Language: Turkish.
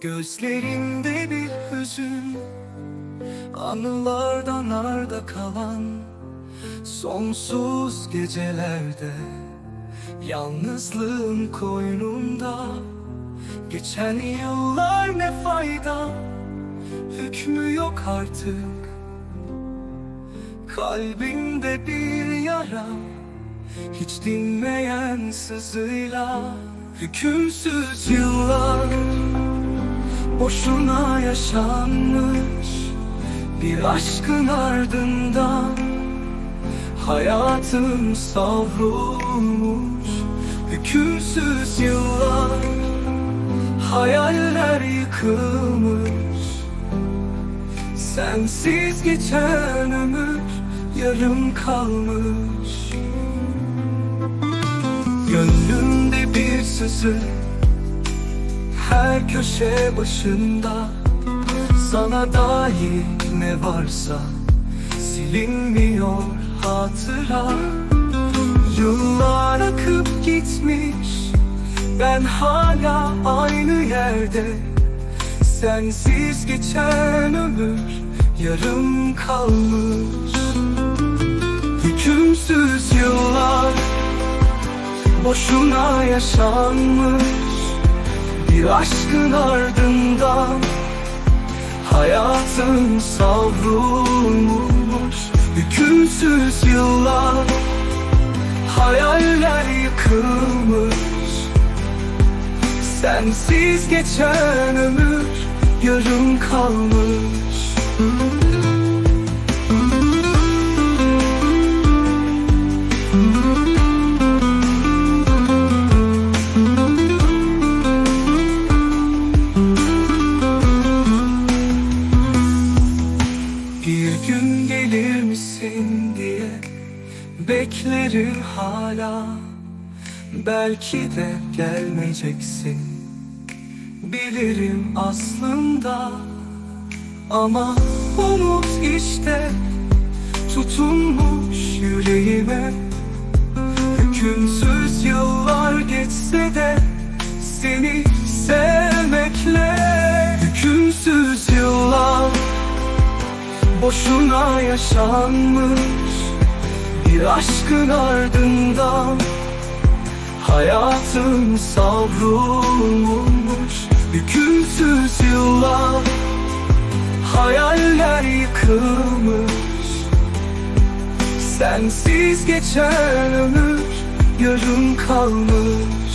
Gözlerinde bir hüzün Anılardan arda kalan Sonsuz gecelerde Yalnızlığın koynunda Geçen yıllar ne fayda? Hükmü yok artık. Kalbimde bir yara Hiç dinmeyen sızıyla Hükümsüz yıllar Boşuna yaşanmış Bir aşkın ardından. Hayatım savrulmuş Hükümsüz yıllar Hayaller yıkılmış. Sensiz geçen ömür yarım kalmış. Gönlümde bir sızı Her köşe başında. Sana dair ne varsa Silinmiyor hatıra. Yıllar akıp gitmiş Ben hala aynı yerde. Sensiz geçen ömür yarım kalmış. Hükümsüz yıllar boşuna yaşanmış Bir aşkın ardından hayatın savrulmuş Hükümsüz yıllar hayaller yıkılmış Sensiz geçen ömür yarım kalmış gün gelir misin diye Beklerim hala. Belki de gelmeyeceksin. Bilirim aslında Ama umut işte. Tutunmuş yüreğime. Hükümsüz Boşuna yaşanmış Bir aşkın ardından Hayatım savrulmuş Hükümsüz yıllar Hayaller yıkılmış. Sensiz geçen ömür yarım kalmış